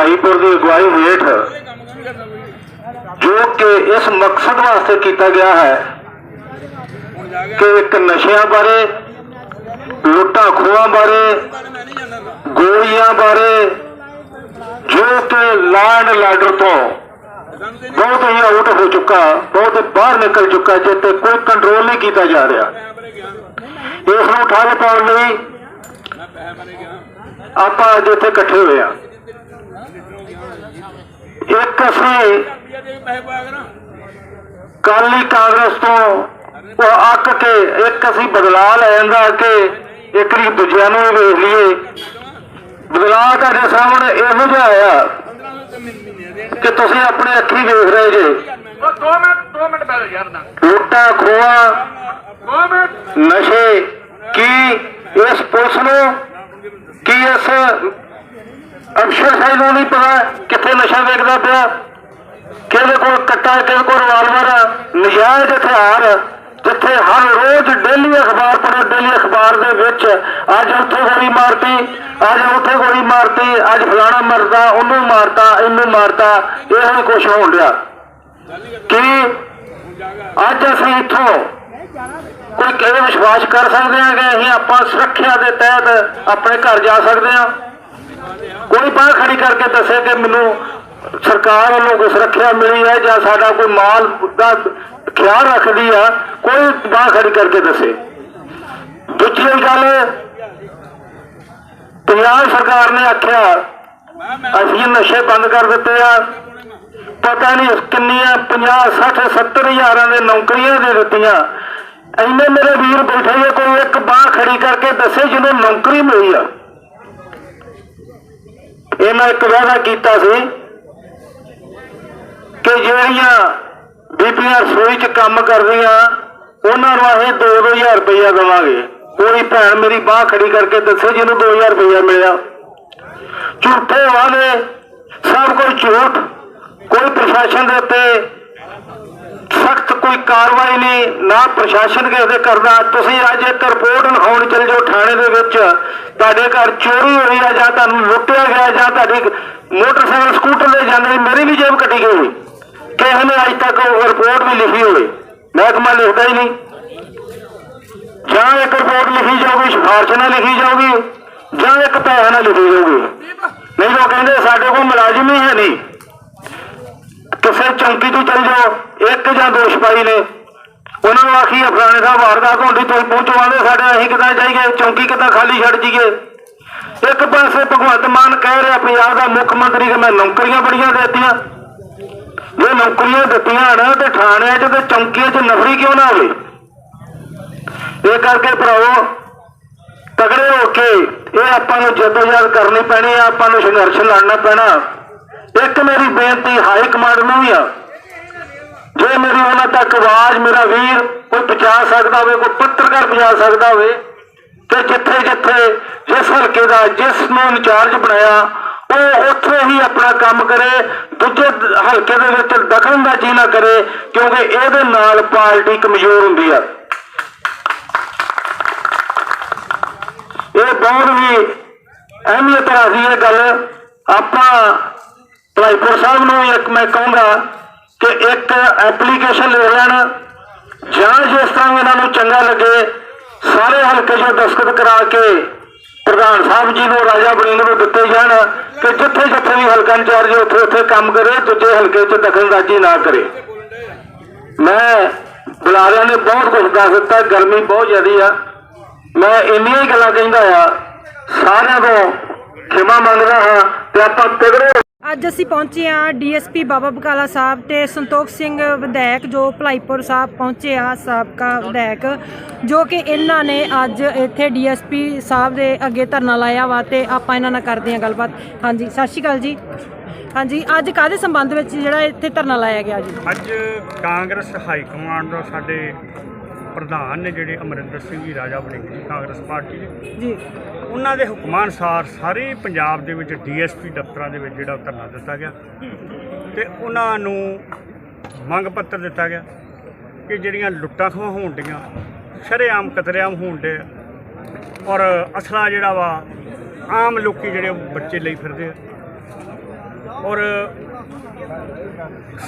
ਭਾਈਪੁਰ ਦੀ ਅਗਵਾਈ ਹੇਠ ਜੋ ਕਿ ਇਸ ਮਕਸਦ ਵਾਸਤੇ ਕੀਤਾ ਗਿਆ ਹੈ ਕਿ ਇੱਕ ਨਸ਼ਿਆਂ ਬਾਰੇ, ਲੁੱਟਾਂ ਖੋਹਾਂ ਬਾਰੇ, ਗੋਲੀਆਂ ਬਾਰੇ ਜੋ ਕਿ ਲਾਂਡ ਲਾਡਰ ਤੋਂ ਬਹੁਤ ਹੀ ਆਊਟ ਹੋ ਚੁੱਕਾ, ਬਹੁਤ ਬਾਹਰ ਨਿਕਲ ਚੁੱਕਾ ਜਿੱਤੇ ਕੋਈ ਕੰਟਰੋਲ ਨਹੀਂ ਕੀਤਾ ਜਾ ਰਿਹਾ। ਇਸ ਨੂੰ ਠੱਲ ਪਾਉਣ ਲਈ ਆਪਾਂ ਅੱਜ ਇੱਥੇ ਇਕੱਠੇ ਹੋਏ ਆ ਇੱਕ ਅਸੀਂ ਕਾਲੀ ਕਾਂਗਰਸ ਤੋਂ ਉਹ ਅੱਕ ਕੇ ਇੱਕ ਅਸੀਂ ਬਦਲਾਅ ਲੈ ਜਾਂਦਾ ਕਿ ਇੱਕ ਵਾਰੀ ਦੂਜਿਆਂ ਨੂੰ ਵੇਖ ਲਈਏ। ਬਦਲਾਅ ਤੁਹਾਡੇ ਸਾਹਮਣੇ ਇਹੋ ਜਿਹਾ ਆਇਆ ਕਿ ਤੁਸੀਂ ਆਪਣੇ ਅੱਖੀ ਵੇਖ ਰਹੇ ਜੇ। ਉਹ 2 ਮਿੰਟ 2 ਮਿੰਟ ਬੈਠ ਯਾਰ ਨਾ ਲੁੱਟਾਂ ਖੋਹਾਂ 2 ਮਿੰਟ। ਨਸ਼ੇ ਕੀ ਇਸ ਪੁਲਿਸ ਨੂੰ ਕੀ ਇਸ ਅਫਸਰ ਸਾਹਿਬ ਨੂੰ ਨਹੀਂ ਪਤਾ ਕਿੱਥੇ ਨਸ਼ਾ ਵੇਚਦਾ ਪਿਆ, ਕਿਹਦੇ ਕੋਲ ਕੱਟਾ, ਕਿਹਦੇ ਕੋਲ ਰਿਵਾਲਵਰ ਨਜਾਇਜ਼ ਹਥਿਆਰ, ਜਿੱਥੇ ਹਰ ਰੋਜ਼ ਡੇਲੀ ਅਖਬਾਰ ਪੜੋ ਡੇਲੀ ਅਖਬਾਰ ਦੇ ਵਿੱਚ ਅੱਜ ਉੱਥੇ ਗੋਲੀ ਮਾਰਤੀ, ਅੱਜ ਉੱਥੇ ਗੋਲੀ ਮਾਰਤੀ, ਅੱਜ ਫਲਾਣਾ ਮਰਦਾ, ਉਹਨੂੰ ਮਾਰਤਾ, ਇਹਨੂੰ ਮਾਰਤਾ, ਇਹੋ ਹੀ ਕੁਛ ਹੋਣ ਰਿਹਾ ਕਿ ਅੱਜ ਅਸੀਂ ਇੱਥੋਂ ਕੋਈ ਕਿਵੇਂ ਵਿਸ਼ਵਾਸ ਕਰ ਸਕਦੇ ਹਾਂ ਕਿ ਅਸੀਂ ਆਪਾਂ ਸੁਰੱਖਿਆ ਦੇ ਤਹਿਤ ਆਪਣੇ ਘਰ ਜਾ ਸਕਦੇ ਹਾਂ? ਕੋਈ ਬਾਹ ਖੜੀ ਕਰਕੇ ਦੱਸੇ ਕਿ ਮੈਨੂੰ ਸਰਕਾਰ ਵੱਲੋਂ ਕੋਈ ਸੁਰੱਖਿਆ ਮਿਲੀ ਹੈ ਜਾਂ ਸਾਡਾ ਕੋਈ ਮਾਲ ਦਾ ਖਿਆਲ ਰੱਖਦੀ ਆ, ਕੋਈ ਬਾਹ ਖੜੀ ਕਰਕੇ ਦੱਸੇ। ਦੂਜੀ ਗੱਲ, ਪੰਜਾਬ ਸਰਕਾਰ ਨੇ ਆਖਿਆ, ਅਸੀਂ ਨਸ਼ੇ ਬੰਦ ਕਰ ਦਿੱਤੇ ਆ। ਪਤਾ ਨਹੀਂ ਕਿੰਨੀਆਂ 50 60 70 ਹਜ਼ਾਰਾਂ ਦੇ ਨੌਕਰੀਆਂ ਦੇ ਦਿੱਤੀਆਂ। ਇੰਨੇ ਮੇਰੇ ਵੀਰ ਬੈਠੇ ਕੋਈ ਇੱਕ ਬਾਹ ਖੜੀ ਕਰਕੇ ਦੱਸੇ ਜਿਹਨੂੰ ਨੌਕਰੀ ਮਿਲੀ ਆ। ਇਹ ਮੈਂ ਇੱਕ ਵਾਅਦਾ ਕੀਤਾ ਸੀ ਕਿ ਜਿਹੜੀਆਂ ਬੀਬੀਆਂ ਰਸੋਈ 'ਚ ਕੰਮ ਕਰਦੀਆਂ, ਉਹਨਾਂ ਨੂੰ ਅਸੀਂ 2-2000 ਰੁਪਇਆ ਦੇਵਾਂਗੇ। ਕੋਈ ਭੈਣ ਮੇਰੀ ਬਾਹ ਖੜੀ ਕਰਕੇ ਦੱਸੇ ਜਿਹਨੂੰ 2000 ਰੁਪਇਆ ਮਿਲਿਆ। ਝੂਠੇ ਵਾਅਦੇ, ਸਭ ਕੁਝ ਝੂਠ। ਕੋਈ ਪ੍ਰਸ਼ਾਸਨ ਦੇ ਉੱਤੇ ਸਖਤ ਕੋਈ ਕਾਰਵਾਈ ਨਹੀਂ, ਨਾ ਪ੍ਰਸ਼ਾਸਨ ਕਿਸੇ ਦੇ ਕਰਦਾ। ਤੁਸੀਂ ਅੱਜ ਇੱਕ ਰਿਪੋਰਟ ਲਿਖਾਉਣ ਚਲ ਜਾਓ ਥਾਣੇ ਦੇ ਵਿੱਚ। ਤੁਹਾਡੇ ਘਰ ਚੋਰੀ ਹੋਈ ਹੈ ਜਾਂ ਤੁਹਾਨੂੰ ਲੁੱਟਿਆ ਗਿਆ ਜਾਂ ਤੁਹਾਡੀ ਮੋਟਰਸਾਈਕਲ ਸਕੂਟਰ ਦੇ ਜਾਂਦੇ ਮੇਰੀ ਵੀ ਜੇਬ ਕੱਟੀ ਗਈ ਕਿਸੇ ਨੇ ਅੱਜ ਤੱਕ ਉਹ ਰਿਪੋਰਟ ਵੀ ਲਿਖੀ ਹੋਵੇ। ਮਹਿਕਮਾ ਲਿਖਦਾ ਹੀ ਨਹੀਂ। ਜਾਂ ਇੱਕ ਰਿਪੋਰਟ ਲਿਖੀ ਜਾਊਗੀ, ਸਿਫਾਰਿਸ਼ ਨਾਲ ਲਿਖੀ ਜਾਊਗੀ, ਜਾਂ ਇੱਕ ਪੈਸੇ ਨਾਲ ਲਿਖੀ ਜਾਊਗੀ। ਨਹੀਂ ਤਾਂ ਕਹਿੰਦੇ ਸਾਡੇ ਕੋਲ ਮੁਲਾਜ਼ਮ ਹੀ ਹੈ ਨਹੀਂ। ਕਿਸੇ ਚੌਂਕੀ ਤੋਂ ਚਲ ਜਾਓ। ਇੱਕ ਜਾਂ ਦੋ ਸਿਪਾਹੀ ਨੇ। ਉਹਨਾਂ ਨੂੰ ਆਖੀ ਫਲਾਣੇ ਸਾਹਿਬ ਵਾਰਦਾਤ ਹੁੰਦੀ ਤੁਸੀਂ ਪਹੁੰਚਵਾਉਂਦੇ ਸਾਡੇ ਅਸੀਂ ਕਿੱਦਾਂ ਜਾਈਏ? ਚੌਂਕੀ ਕਿੱਦਾਂ ਖਾਲੀ ਛੱਡ ਜੀਏ ਇੱਕ ਪਾਸੇ ਭਗਵੰਤ ਮਾਨ ਕਹਿ ਰਿਹਾ, ਪੰਜਾਬ ਦਾ ਮੁੱਖ ਮੰਤਰੀ ਕਿ ਮੈਂ ਨੌਕਰੀਆਂ ਬੜੀਆਂ ਦੇਤੀਆਂ। ਜੇ ਨੌਕਰੀਆਂ ਦਿੱਤੀਆਂ ਨਾ ਤੇ ਥਾਣਿਆਂ 'ਚ ਤੇ ਚੌਂਕੀਆਂ 'ਚ ਨਫਰੀ ਕਿਉਂ ਨਾ ਹੋਵੇ? ਇਹ ਕਰਕੇ ਭਰਾਵੋ ਤਗੜੇ ਹੋ ਕੇ ਇਹ ਆਪਾਂ ਨੂੰ ਜਦੋਜਹਿਦ ਕਰਨੀ ਪੈਣੀ ਆ, ਆਪਾਂ ਨੂੰ ਸੰਘਰਸ਼ ਲੜਨਾ ਪੈਣਾ। ਇੱਕ ਮੇਰੀ ਬੇਨਤੀ ਹਾਈ ਕਮਾਂਡ ਨੂੰ ਵੀ ਆ। ਜੇ ਮੇਰੀ ਉਹਨਾਂ ਤੱਕ ਆਵਾਜ਼, ਮੇਰਾ ਵੀਰ ਕੋਈ ਪਹੁੰਚਾ ਸਕਦਾ ਹੋਵੇ, ਕੋਈ ਪੱਤਰਕਾਰ ਪਹੁੰਚਾ ਸਕਦਾ ਹੋਵੇ, ਤੇ ਜਿੱਥੇ ਜਿੱਥੇ ਜਿਸ ਹਲਕੇ ਦਾ, ਜਿਸ ਨੂੰ ਇੰਚਾਰਜ ਬਣਾਇਆ, ਉਹ ਉੱਥੇ ਹੀ ਆਪਣਾ ਕੰਮ ਕਰੇ, ਦੂਜੇ ਹਲਕੇ ਦੇ ਵਿੱਚ ਦਖਲ ਦਾ ਜੀ ਨਾ ਕਰੇ, ਕਿਉਂਕਿ ਇਹਦੇ ਨਾਲ ਪਾਰਟੀ ਕਮਜ਼ੋਰ ਹੁੰਦੀ ਆ। ਇਹ ਬਹੁਤ ਵੀ ਅਹਿਮੀਅਤ ਰੱਖਦੀ ਹੈ ਗੱਲ ਆਪਾਂ ਭਾਈਪੁਰ ਸਾਹਿਬ ਨੂੰ ਇੱਕ ਮੈਂ ਕਹੂੰਗਾ ਕਿ ਇੱਕ ਐਪਲੀਕੇਸ਼ਨ ਲੈ ਲੈਣ, ਜਾਂ ਜਿਸ ਤਰ੍ਹਾਂ ਇਹਨਾਂ ਨੂੰ ਚੰਗਾ ਲੱਗੇ, ਸਾਰੇ ਹਲਕੇ 'ਚ ਦਸਤਖਤ ਕਰਾ ਕੇ ਪ੍ਰਧਾਨ ਸਾਹਿਬ ਜੀ ਨੂੰ, ਰਾਜਾ ਬੜਿੰਗ ਨੂੰ ਦਿੱਤੇ ਜਾਣ, ਕਿ ਜਿੱਥੇ ਜਿੱਥੇ ਵੀ ਹਲਕਾ ਇੰਚਾਰਜ ਉੱਥੇ ਉੱਥੇ ਕੰਮ ਕਰੇ, ਦੂਜੇ ਹਲਕੇ 'ਚ ਦਖਲਅੰਦਾਜ਼ੀ ਨਾ ਕਰੇ। ਮੈਂ ਬੁਲਾਰਿਆਂ ਨੇ ਬਹੁਤ ਕੁਝ ਦੱਸ ਦਿੱਤਾ, ਗਰਮੀ ਬਹੁਤ ਜ਼ਿਆਦੀ ਆ। ਮੈਂ ਇੰਨੀਆਂ ਹੀ ਗੱਲਾਂ ਕਹਿੰਦਾ ਆ, ਸਾਰਿਆਂ ਤੋਂ ਖਿਮਾ ਮੰਗਦਾ ਹਾਂ ਤੇ ਆਪਾਂ ਤਗੜੇ ਅੱਜ ਅਸੀਂ ਪਹੁੰਚੇ ਹਾਂ ਡੀਐਸਪੀ ਬਾਬਾ ਬਕਾਲਾ ਸਾਹਿਬ ਤੇ ਸੰਤੋਖ ਸਿੰਘ ਵਿਧਾਇਕ ਜੋ ਭਲਾਈਪੁਰ ਸਾਹਿਬ ਪਹੁੰਚੇ ਆ ਸਾਬਕਾ ਵਿਧਾਇਕ, ਜੋ ਕਿ ਇਹਨਾਂ ਨੇ ਅੱਜ ਇੱਥੇ ਡੀਐਸਪੀ ਸਾਹਿਬ ਦੇ ਅੱਗੇ ਧਰਨਾ ਲਾਇਆ ਵਾ ਤੇ ਆਪਾਂ ਇਹਨਾਂ ਨਾਲ ਕਰਦੇ ਹਾਂ ਗੱਲਬਾਤ। ਹਾਂਜੀ, ਸਤਿ ਸ਼੍ਰੀ ਅਕਾਲ ਜੀ। ਹਾਂਜੀ, ਅੱਜ ਕਾਹਦੇ ਸੰਬੰਧ ਵਿੱਚ ਜਿਹੜਾ ਇੱਥੇ ਧਰਨਾ ਲਾਇਆ ਗਿਆ ਜੀ? ਅੱਜ ਕਾਂਗਰਸ ਹਾਈ ਕਮਾਂਡ ਦਾ ਸਾਡੇ ਪ੍ਰਧਾਨ ਨੇ ਜਿਹੜੇ ਅਮਰਿੰਦਰ ਸਿੰਘ ਜੀ ਰਾਜਾ ਬਣੇ ਜੀ ਕਾਂਗਰਸ ਪਾਰਟੀ ਦੇ। ਜੀ। ਉਹਨਾਂ ਦੇ ਹੁਕਮਾਂ ਅਨੁਸਾਰ ਸਾਰੇ ਪੰਜਾਬ ਦੇ ਵਿੱਚ ਡੀਐਸਪੀ ਦਫ਼ਤਰਾਂ ਦੇ ਵਿੱਚ ਜਿਹੜਾ ਉਹ ਧਰਨਾ ਦਿੱਤਾ ਗਿਆ। ਤੇ ਉਹਨਾਂ ਨੂੰ ਮੰਗ ਪੱਤਰ ਦਿੱਤਾ ਗਿਆ ਕਿ ਜਿਹੜੀਆਂ ਲੁੱਟਾਂ ਖੋਹਾਂ ਹੋਣ ਡੀਆਂ ਸ਼ਰੇਆਮ ਕਤਲੇਆਮ ਹੋਣ ਡੇ ਔਰ ਅਸਲਾ ਜਿਹੜਾ ਵਾ ਆਮ ਲੋਕੀ ਜਿਹੜੇ ਬੱਚੇ ਲਈ ਫਿਰਦੇ ਆ। ਔਰ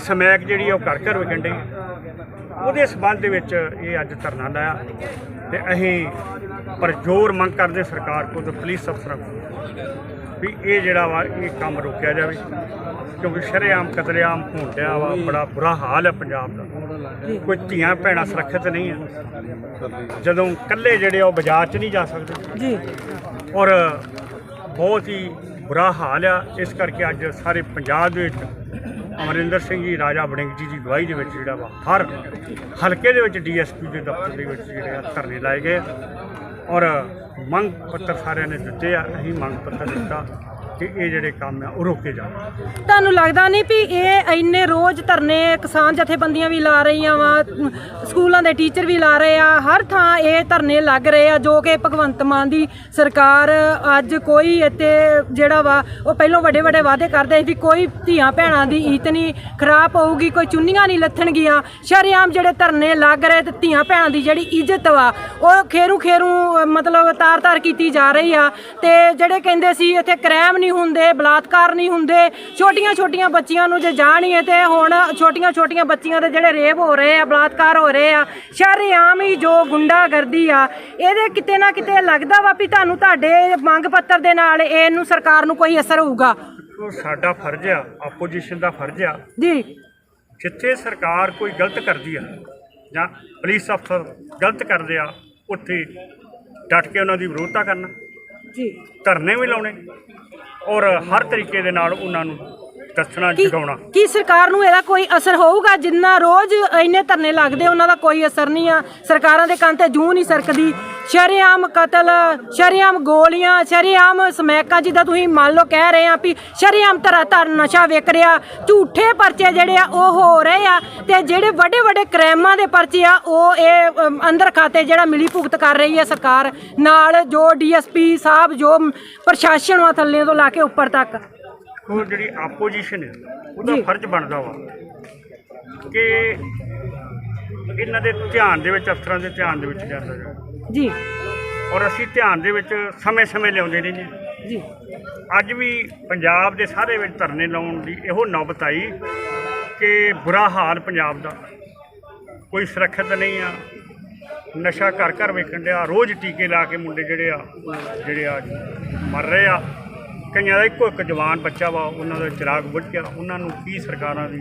ਸਮੈਕ ਜਿਹੜੀ ਉਹ ਘਰ ਘਰ ਵਿਕਣ ਡਈ ਉਹਦੇ ਸਬੰਧ ਦੇ ਵਿੱਚ ਇਹ ਅੱਜ ਧਰਨਾ ਲਾਇਆ ਤੇ ਅਸੀਂ ਪਰਜੋਰ ਮੰਗ ਕਰਦੇ ਸਰਕਾਰ ਕੋਲ ਤੇ ਪੁਲਿਸ ਅਫਸਰਾਂ ਕੋਲ ਵੀ ਇਹ ਜਿਹੜਾ ਵਾ ਇਹ ਕੰਮ ਰੋਕਿਆ ਜਾਵੇ। ਕਿਉਂਕਿ ਸ਼ਰੇਆਮ ਕਤਲੇਆਮ ਹੋਣ ਡਿਆ ਵਾ ਬੜਾ ਬੁਰਾ ਹਾਲ ਹੈ ਪੰਜਾਬ ਦਾ। ਕੋਈ ਧੀਆਂ ਭੈਣਾਂ ਸੁਰੱਖਿਅਤ ਨਹੀਂ ਹੈ। ਜਦੋਂ ਇਕੱਲੇ ਜਿਹੜੇ ਉਹ ਬਾਜ਼ਾਰ 'ਚ ਨਹੀਂ ਜਾ ਸਕਦੇ। ਜੀ। ਔਰ ਬਹੁਤ ਹੀ ਬੁਰਾ ਹਾਲ ਆ। ਇਸ ਕਰਕੇ ਅੱਜ ਸਾਰੇ ਪੰਜਾਬ ਦੇ ਵਿੱਚ ਅਮਰਿੰਦਰ ਸਿੰਘ ਜੀ, ਰਾਜਾ ਵੜਿੰਗ ਜੀ ਦੀ ਅਗਵਾਈ ਦੇ ਵਿੱਚ ਜਿਹੜਾ ਵਾ, ਹਰ ਹਲਕੇ ਦੇ ਵਿੱਚ ਡੀਐਸਪੀ ਦੇ ਦਫ਼ਤਰ ਦੇ ਵਿੱਚ ਜਿਹੜੇ ਆ ਧਰਨੇ ਲਾਏ ਗਏ। ਔਰ ਮੰਗ ਪੱਤਰ ਸਾਰਿਆਂ ਨੇ ਦਿੱਤੇ ਆ, ਅਸੀਂ ਮੰਗ ਪੱਤਰ ਦਿੱਤਾ। ਕਿ ਇਹ ਜਿਹੜੇ ਕੰਮ ਆ, ਉਹ ਰੋਕੇ ਜਾਣ। ਤੁਹਾਨੂੰ ਲੱਗਦਾ ਨਹੀਂ ਵੀ ਇਹ ਇੰਨੇ ਰੋਜ਼ ਧਰਨੇ ਕਿਸਾਨ ਜਥੇਬੰਦੀਆਂ ਵੀ ਲਾ ਰਹੀਆਂ ਵਾ ਸਕੂਲਾਂ ਦੇ ਟੀਚਰ ਵੀ ਲਾ ਰਹੇ ਆ, ਹਰ ਥਾਂ ਇਹ ਧਰਨੇ ਲੱਗ ਰਹੇ ਆ, ਜੋ ਕਿ ਭਗਵੰਤ ਮਾਨ ਦੀ ਸਰਕਾਰ ਅੱਜ ਕੋਈ ਇੱਥੇ ਜਿਹੜਾ ਵਾ, ਉਹ ਪਹਿਲਾਂ ਵੱਡੇ ਵੱਡੇ ਵਾਅਦੇ ਕਰਦੇ ਸੀ ਵੀ ਕੋਈ ਧੀਆਂ ਭੈਣਾਂ ਦੀ ਈਤ ਨਹੀਂ, ਖਰਾਬ ਹੋਊਗੀ, ਕੋਈ ਚੁੰਨੀਆਂ ਨਹੀਂ ਲੱਥਣਗੀਆਂ, ਸ਼ਰੇਆਮ ਜਿਹੜੇ ਧਰਨੇ ਲੱਗ ਰਹੇ ਤੇ ਧੀਆਂ ਭੈਣਾਂ ਦੀ ਜਿਹੜੀ ਇੱਜ਼ਤ ਵਾ, ਉਹ ਖੇਰੂ ਖੇਰੂ ਮਤਲਬ ਤਾਰ-ਤਾਰ ਕੀਤੀ ਜਾ ਰਹੀ ਆ, ਤੇ ਜਿਹੜੇ ਕਹਿੰਦੇ ਸੀ ਇੱਥੇ ਕ੍ਰਾਈਮ ਨਹੀਂ ਹੁੰਦੇ ਬਲਾਤਕਾਰ ਨਹੀਂ ਹੁੰਦੇ। ਛੋਟੀਆਂ ਛੋਟੀਆਂ ਬੱਚੀਆਂ ਨੂੰ ਜੇ ਜਾਣੀਏ ਤੇ ਹੁਣ ਛੋਟੀਆਂ ਛੋਟੀਆਂ ਬੱਚੀਆਂ ਦੇ ਜਿਹੜੇ ਰੇਪ ਹੋ ਰਹੇ ਆ ਬਲਾਤਕਾਰ ਹੋ ਰਹੇ ਆ ਸ਼ਰੇਆਮ ਹੀ ਜੋ ਗੁੰਡਾਗਰਦੀ ਆ ਇਹਦੇ ਕਿਤੇ ਨਾ ਕਿਤੇ ਲੱਗਦਾ ਵਾ ਵੀ ਤੁਹਾਨੂੰ ਤੁਹਾਡੇ ਮੰਗ ਪੱਤਰ ਦੇ ਨਾਲ ਇਹਨੂੰ ਸਰਕਾਰ ਨੂੰ ਕੋਈ ਅਸਰ ਹੋਊਗਾ। ਸਾਡਾ ਫਰਜ਼ ਆ ਆਪੋਜੀਸ਼ਨ ਦਾ ਫਰਜ਼ ਆ। ਜੀ। ਜਿੱਥੇ ਸਰਕਾਰ ਕੋਈ ਗਲਤ ਕਰਦੀ ਆ ਜਾਂ ਪੁਲਿਸ ਅਫਸਰ ਗਲਤ ਕਰਦੇ ਆ ਉੱਥੇ ਡਟ ਕੇ ਉਹਨਾਂ ਦੀ ਵਿਰੋਧਤਾ ਕਰਨਾ। ਜੀ। ਧਰਨੇ ਵੀ ਲਾਉਣੇ। ਔਰ ਹਰ ਤਰੀਕੇ ਦੇ ਨਾਲ ਉਹਨਾਂ ਨੂੰ ਦੱਸਣਾ ਕੀ ਜਗਾਉਣਾ ਕੀ ਸਰਕਾਰ ਨੂੰ ਇਹਦਾ ਕੋਈ ਅਸਰ ਹੋਊਗਾ? ਜਿੰਨਾ ਰੋਜ਼ ਇੰਨੇ ਧਰਨੇ ਲੱਗਦੇ ਉਹਨਾਂ ਦਾ ਕੋਈ ਅਸਰ ਨਹੀਂ ਆ। ਸਰਕਾਰਾਂ ਦੇ ਕੰਨ ਤੇ ਜੂੰ ਨਹੀਂ ਸਰਕਦੀ। ਸ਼ਰੇਆਮ ਕਤਲ ਸ਼ਰੇਆਮ ਗੋਲੀਆਂ ਸ਼ਰੇਆਮ ਸਮੈਕਾਂ ਜਿੱਦਾਂ ਤੁਸੀਂ ਮੰਨ ਲਓ ਕਹਿ ਰਹੇ ਆ ਵੀ ਸ਼ਰੇਆਮ ਤਰ੍ਹਾਂ ਧਰ ਨਸ਼ਾ ਵਿਕ ਰਿਹਾ। ਝੂਠੇ ਪਰਚੇ ਜਿਹੜੇ ਆ ਉਹ ਹੋ ਰਹੇ ਆ ਤੇ ਜਿਹੜੇ ਵੱਡੇ ਵੱਡੇ ਕ੍ਰਾਈਮਾਂ ਦੇ ਪਰਚੇ ਆ ਉਹ ਇਹ ਅਮ, ਅੰਦਰ ਖਾਤੇ ਜਿਹੜਾ ਮਿਲੀ ਭੁਗਤ ਕਰ ਰਹੀ ਹੈ ਸਰਕਾਰ। ਨਾਲ ਜੋ ਡੀਐਸਪੀ ਸਾਹਿਬ ਜੋ ਪ੍ਰਸ਼ਾਸਨ ਵਾ ਥੱਲੇ ਤੋਂ ਲਾ ਕੇ ਉੱਪਰ ਤੱਕ। ਉਹ ਜਿਹੜੀ ਆਪੋਜੀਸ਼ਨ ਹੈ ਉਹਦਾ ਜੀ। ਫਰਜ਼ ਬਣਦਾ ਵਾ ਕਿ ਇਹਨਾਂ ਦੇ ਧਿਆਨ ਦੇ ਵਿੱਚ ਅਫਸਰਾਂ ਦੇ ਧਿਆਨ ਦੇ ਵਿੱਚ ਜਾਂਦਾ ਜਾਵੇ। ਜੀ। ਔਰ ਅਸੀਂ ਧਿਆਨ ਦੇ ਵਿੱਚ ਸਮੇਂ-ਸਮੇਂ ਲਿਆਉਂਦੇ ਰਹਿੰਦੇ ਹਾਂ ਜੀ। ਅੱਜ ਵੀ ਪੰਜਾਬ ਦੇ ਸਾਰੇ ਵਿੱਚ ਧਰਨੇ ਲਾਉਣ ਦੀ ਇਹੋ ਨੌਬਤ ਆਈ ਕਿ ਬੁਰਾ ਹਾਲ ਪੰਜਾਬ ਦਾ। ਕੋਈ ਸੁਰੱਖਿਅਤ ਨਹੀਂ ਆ। ਨਸ਼ਾ ਘਰ ਘਰ ਵੇਖਣ ਡਿਆ ਰੋਜ਼ ਟੀਕੇ ਲਾ ਕੇ ਮੁੰਡੇ ਜਿਹੜੇ ਆ ਜਿਹੜੇ ਆ ਮਰ ਰਹੇ ਆ। ਕਈਆਂ ਦਾ ਇੱਕੋ ਇੱਕ ਜਵਾਨ ਬੱਚਾ ਵਾ, ਉਹਨਾਂ ਦਾ ਚਿਰਾਗ ਬੁੱਝ ਗਿਆ। ਉਹਨਾਂ ਨੂੰ ਕੀ ਸਰਕਾਰਾਂ ਦੀ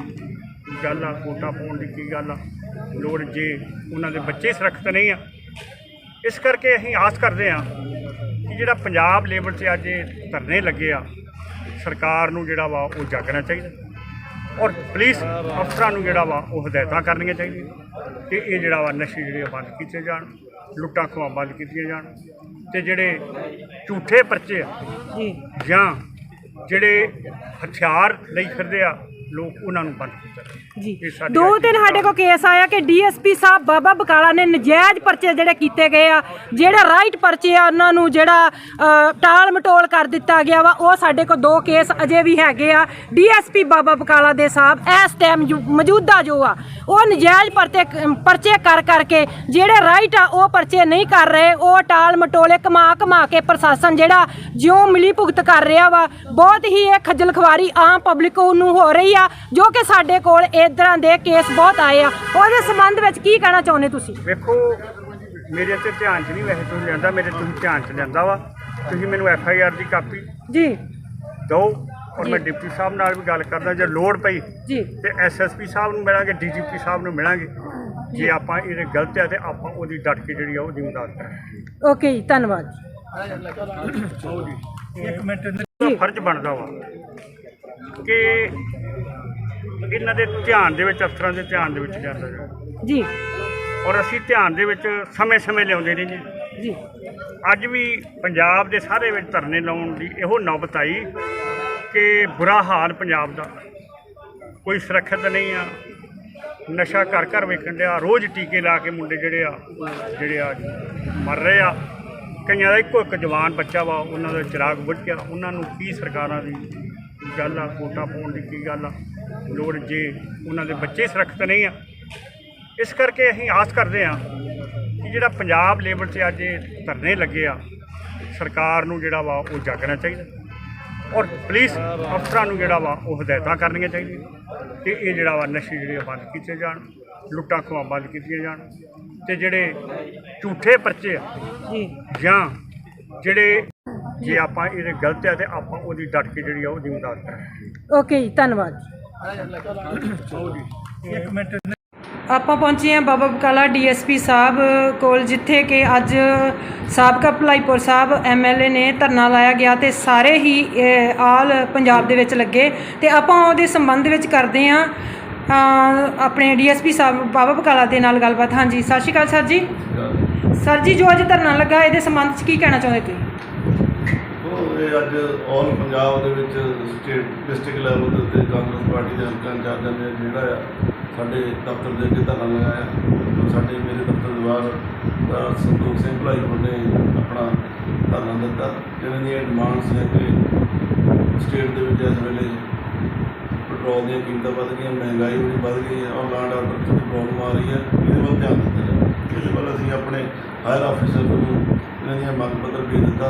ਗੱਲ ਆ, ਵੋਟਾਂ ਪਾਉਣ ਦੀ ਕੀ ਗੱਲ ਆ? ਲੋੜ ਜੇ ਉਹਨਾਂ ਦੇ ਬੱਚੇ ਸੁਰੱਖਿਅਤ ਨਹੀਂ ਆ। ਇਸ ਕਰਕੇ ਅਸੀਂ ਆਸ ਕਰਦੇ ਹਾਂ ਕਿ ਜਿਹੜਾ ਪੰਜਾਬ ਲੈਵਲ 'ਤੇ ਅੱਜ ਇਹ ਧਰਨੇ ਲੱਗੇ ਆ, ਸਰਕਾਰ ਨੂੰ ਜਿਹੜਾ ਵਾ ਉਹ ਜਾਗਣਾ ਚਾਹੀਦਾ ਔਰ ਪੁਲਿਸ ਅਫਸਰਾਂ ਨੂੰ ਜਿਹੜਾ ਵਾ ਉਹ ਹਦਾਇਤਾਂ ਕਰਨੀਆਂ ਚਾਹੀਦੀਆਂ ਕਿ ਇਹ ਜਿਹੜਾ ਵਾ ਨਸ਼ੇ ਜਿਹੜੇ ਆ ਬੰਦ ਕੀਤੇ ਜਾਣ, ਲੁੱਟਾਂ ਖੋਹਾਂ ਬੰਦ ਕੀਤੀਆਂ ਜਾਣ। ਤੇ ਜਿਹੜੇ ਝੂਠੇ ਪਰਚੇ ਆ ਜੀ। ਜਾਂ ਜਿਹੜੇ ਹਥਿਆਰ ਲਈ ਫਿਰਦੇ ਆ ਲੋਕ ਉਹਨਾਂ ਨੂੰ ਬੰਦ ਕੀਤਾ। ਜਾਵੇ ਜੀ। ਇਹ ਸਾਡੀ ਦੋ ਦੀ ਸਾਡੇ ਕੋਲ ਕੇਸ ਆਇਆ ਕਿ ਡੀਐਸਪੀ ਸਾਹਿਬ ਬਾਬਾ ਬਕਾਲਾ ਨੇ ਨਜਾਇਜ਼ ਪਰਚੇ ਜਿਹੜੇ ਕੀਤੇ ਗਏ ਆ ਜਿਹੜੇ ਰਾਈਟ ਪਰਚੇ ਆ ਉਹਨਾਂ ਨੂੰ ਜਿਹੜਾ ਅ, ਟਾਲ ਮਟੋਲ ਕਰ ਦਿੱਤਾ ਗਿਆ ਵਾ ਉਹ ਸਾਡੇ ਕੋਲ ਦੋ ਕੇਸ ਅਜੇ ਵੀ ਹੈਗੇ ਆ। ਡੀਐਸਪੀ ਬਾਬਾ ਬਕਾਲਾ ਦੇ ਸਾਹਿਬ ਇਸ ਟਾਈਮ ਮੌਜੂਦਾ ਜੋ ਆ ਉਹ ਨਜਾਇਜ਼ ਪਰਚੇ ਪਰਚੇ ਕਰ ਕਰਕੇ ਜਿਹੜੇ ਰਾਈਟ ਆ ਉਹ ਪਰਚੇ ਨਹੀਂ ਕਰ ਰਹੇ ਉਹ ਟਾਲ ਮਟੋਲੇ ਕਮਾ ਕਮਾ ਕੇ ਪ੍ਰਸ਼ਾਸਨ ਜਿਹੜਾ ਜਿਉਂ ਮਿਲੀ ਭੁਗਤ ਕਰ ਰਿਹਾ ਵਾ ਬਹੁਤ ਹੀ ਇਹ ਖੱਜਲ ਖਵਾਰੀ ਆਮ ਪਬਲਿਕ ਨੂੰ ਹੋ ਰਹੀ ਆ। ਜੋ ਕਿ ਸਾਡੇ ਕੋਲ ਇਦਾਂ ਦੇ ਕੇਸ ਬਹੁਤ ਆਏ ਆ। ਉਹਦੇ ਸੰਬੰਧ ਵਿੱਚ ਕੀ ਕਹਿਣਾ ਚਾਹੁੰਦੇ ਤੁਸੀਂ? ਵੇਖੋ ਮੇਰੇ ਤੇ ਧਿਆਨ 'ਚ ਨਹੀਂ ਵੈਸੇ ਤੁਸੀਂ ਲਿਆਂਦਾ ਮੇਰੇ ਤੁਸੀਂ ਧਿਆਨ 'ਚ ਲਿਆਂਦਾ ਵਾ। ਤੁਸੀਂ ਮੈਨੂੰ ਐਫ ਆਈ ਆਰ ਦੀ ਕਾਪੀ ਜੀ। ਦਿਓ ਔਰ ਮੈਂ ਡਿਪਟੀ ਸਾਹਿਬ ਨਾਲ ਵੀ ਗੱਲ ਕਰਦਾ ਜੇ ਲੋੜ ਪਈ ਜੀ। ਤੇ ਐਸਐਸਪੀ ਸਾਹਿਬ ਨੂੰ ਮਿਲਾਂਗੇ ਡੀਜੀਪੀ ਸਾਹਿਬ ਨੂੰ ਮਿਲਾਂਗੇ। ਜੇ। ਆਪਾਂ ਇਹਦੇ ਗਲਤ ਹੈ ਤੇ ਆਪਾਂ ਉਹਦੀ ਡਟ ਕੇ ਜਿਹੜੀ ਆ ਉਹ ਜ਼ਿੰਮੇਵਾਰ ਕਰਾਂਗੇ। ਓਕੇ ਜੀ ਧੰਨਵਾਦ ਉਹਦਾ ਫਰਜ਼ ਬਣਦਾ ਵਾ ਕਿ ਇਹਨਾਂ ਦੇ ਧਿਆਨ ਦੇ ਵਿੱਚ ਅਫਸਰਾਂ ਦੇ ਧਿਆਨ ਦੇ ਵਿੱਚ ਜਾਂਦਾ ਜਾਵੇ ਜੀ। ਔਰ ਅਸੀਂ ਧਿਆਨ ਦੇ ਵਿੱਚ ਸਮੇਂ-ਸਮੇਂ ਲਿਆਉਂਦੇ ਰਹਿੰਦੇ ਹਾਂ ਜੀ। ਅੱਜ ਵੀ ਪੰਜਾਬ ਦੇ ਸਾਰੇ ਵਿੱਚ ਧਰਨੇ ਲਾਉਣ ਦੀ ਇਹੋ ਨੌਬਤ ਆਈ ਕਿ ਬੁਰਾ ਹਾਲ ਪੰਜਾਬ ਦਾ। ਕੋਈ ਸੁਰੱਖਿਅਤ ਨਹੀਂ ਆ। ਨਸ਼ਾ ਘਰ ਘਰ ਵੇਖਣ ਡਿਆ। ਰੋਜ਼ ਟੀਕੇ ਲਾ ਕੇ ਮੁੰਡੇ ਜਿਹੜੇ ਆ ਜਿਹੜੇ ਆ ਮਰ ਰਹੇ ਆ। ਕਈਆਂ ਦਾ ਇੱਕੋ ਇੱਕ ਜਵਾਨ ਬੱਚਾ ਵਾ ਉਹਨਾਂ ਦਾ ਚਿਰਾਗ ਬੁੱਝ ਗਿਆ। ਉਹਨਾਂ ਨੂੰ ਕੀ ਸਰਕਾਰਾਂ ਦੀ ਗੱਲ ਆ ਵੋਟਾਂ ਪਾਉਣ ਦੀ ਕੀ ਗੱਲ ਆ? ਲੋੜ ਜੇ ਉਹਨਾਂ ਦੇ ਬੱਚੇ ਸੁਰੱਖਿਅਤ ਨਹੀਂ ਆ। ਇਸ ਕਰਕੇ ਅਸੀਂ ਆਸ ਕਰਦੇ ਹਾਂ ਕਿ ਜਿਹੜਾ ਪੰਜਾਬ ਲੈਵਲ 'ਤੇ ਅੱਜ ਇਹ ਧਰਨੇ ਲੱਗੇ ਆ ਸਰਕਾਰ ਨੂੰ ਜਿਹੜਾ ਵਾ ਉਹ ਜਾਗਣਾ ਚਾਹੀਦਾ ਔਰ ਪੁਲਿਸ ਅਫਸਰਾਂ ਨੂੰ ਜਿਹੜਾ ਵਾ ਉਹ ਹਦਾਇਤਾਂ ਕਰਨੀਆਂ ਚਾਹੀਦੀਆਂ ਕਿ ਇਹ ਜਿਹੜਾ ਵਾ ਨਸ਼ੇ ਜਿਹੜੇ ਆ ਬੰਦ ਕੀਤੇ ਜਾਣ ਲੁੱਟਾਂ ਖੋਹਾਂ ਬੰਦ ਕੀਤੀਆਂ ਜਾਣ ਤੇ ਜਿਹੜੇ ਝੂਠੇ ਪਰਚੇ ਆ ਜੀ। ਜਾਂ ਜਿਹੜੇ ਜੇ ਆਪਾਂ ਇਹਦੇ ਗਲਤ ਆ ਤੇ ਆਪਾਂ ਉਹਦੀ ਡਟ ਕੇ ਜਿਹੜੀ ਆ ਉਹਦੀ ਮਦਦ ਕਰਾਂਗੇ। ਓਕੇ ਜੀ ਧੰਨਵਾਦ ਆਪਾਂ ਪਹੁੰਚੇ ਹਾਂ ਬਾਬਾ ਬਕਾਲਾ ਡੀਐਸਪੀ ਸਾਹਿਬ ਕੋਲ ਜਿੱਥੇ ਕਿ ਅੱਜ ਸਾਬਕਾ ਭਲਾਈਪੁਰ ਸਾਹਿਬ ਐਮਐਲਏ ਨੇ ਧਰਨਾ ਲਾਇਆ ਗਿਆ ਤੇ ਸਾਰੇ ਹੀ ਆਲ ਪੰਜਾਬ ਦੇ ਵਿੱਚ ਲੱਗੇ। ਤੇ ਆਪਾਂ ਉਹਦੇ ਸੰਬੰਧ ਵਿੱਚ ਕਰਦੇ ਅਹ, ਆਪਣੇ ਡੀਐਸਪੀ ਸਾਹਿਬ ਬਾਬਾ ਬਕਾਲਾ ਦੇ ਨਾਲ ਗੱਲਬਾਤ। ਹਾਂਜੀ ਸਤਿ ਸ਼੍ਰੀ ਅਕਾਲ ਸਰ ਜੀ। ਸਰ ਜੀ ਜੋ ਅੱਜ ਧਰਨਾ ਲੱਗਾ ਇਹਦੇ ਸੰਬੰਧ ਵਿੱਚ ਕੀ ਕਹਿਣਾ ਚਾਹੁੰਦੇ ਤੁਸੀਂ? ਉਹ ਅੱਜ ਆਲ ਪੰਜਾਬ ਦੇ ਵਿੱਚ ਸਟੇਟ ਡਿਸਟ੍ਰਿਕਟ ਲੈਵਲ ਦੇ ਉੱਤੇ ਕਾਂਗਰਸ ਪਾਰਟੀ ਦੇ ਹਲਕਾ ਇੰਚਾਰਜਾਂ ਨੇ ਜਿਹੜਾ ਆ, ਸਾਡੇ ਦਫ਼ਤਰ ਦੇ ਅੱਗੇ ਧਰਨਾ ਲਗਾਇਆ। ਸਾਡੇ ਮੇਰੇ ਦਫ਼ਤਰ ਦੇ ਸੰਤੋਖ ਸਿੰਘ ਭਲਾਈਪੁਰ ਨੇ ਆਪਣਾ ਧਰਨਾ ਦਿੱਤਾ, ਜਿਹਨਾਂ ਦੀਆਂ ਡਿਮਾਂਡਸ ਹੈ ਕਿ ਸਟੇਟ ਦੇ ਵਿੱਚ ਇਸ ਵੇਲੇ ਪੈਟਰੋਲ ਦੀਆਂ ਕੀਮਤਾਂ ਵੱਧ ਗਈਆਂ, ਮਹਿੰਗਾਈ ਬੜੀ ਵੱਧ ਗਈ ਹੈ, ਔਰ ਲਾਂਡ ਆਰਡਰ 'ਚ ਪ੍ਰੋਬਲਮ ਆ ਰਹੀ ਹੈ। ਇਹਦੇ ਵੱਲ ਧਿਆਨ ਦਿੱਤਾ ਜਾਵੇ। ਇਹਦੇ ਵੱਲ ਅਸੀਂ ਆਪਣੇ ਹਾਇਰ ਆਫੀਸਰ ਨੂੰ ਇਹਨਾਂ ਦੀਆਂ ਮੰਗ ਪੱਤਰ ਭੇਜ ਦਿੱਤਾ।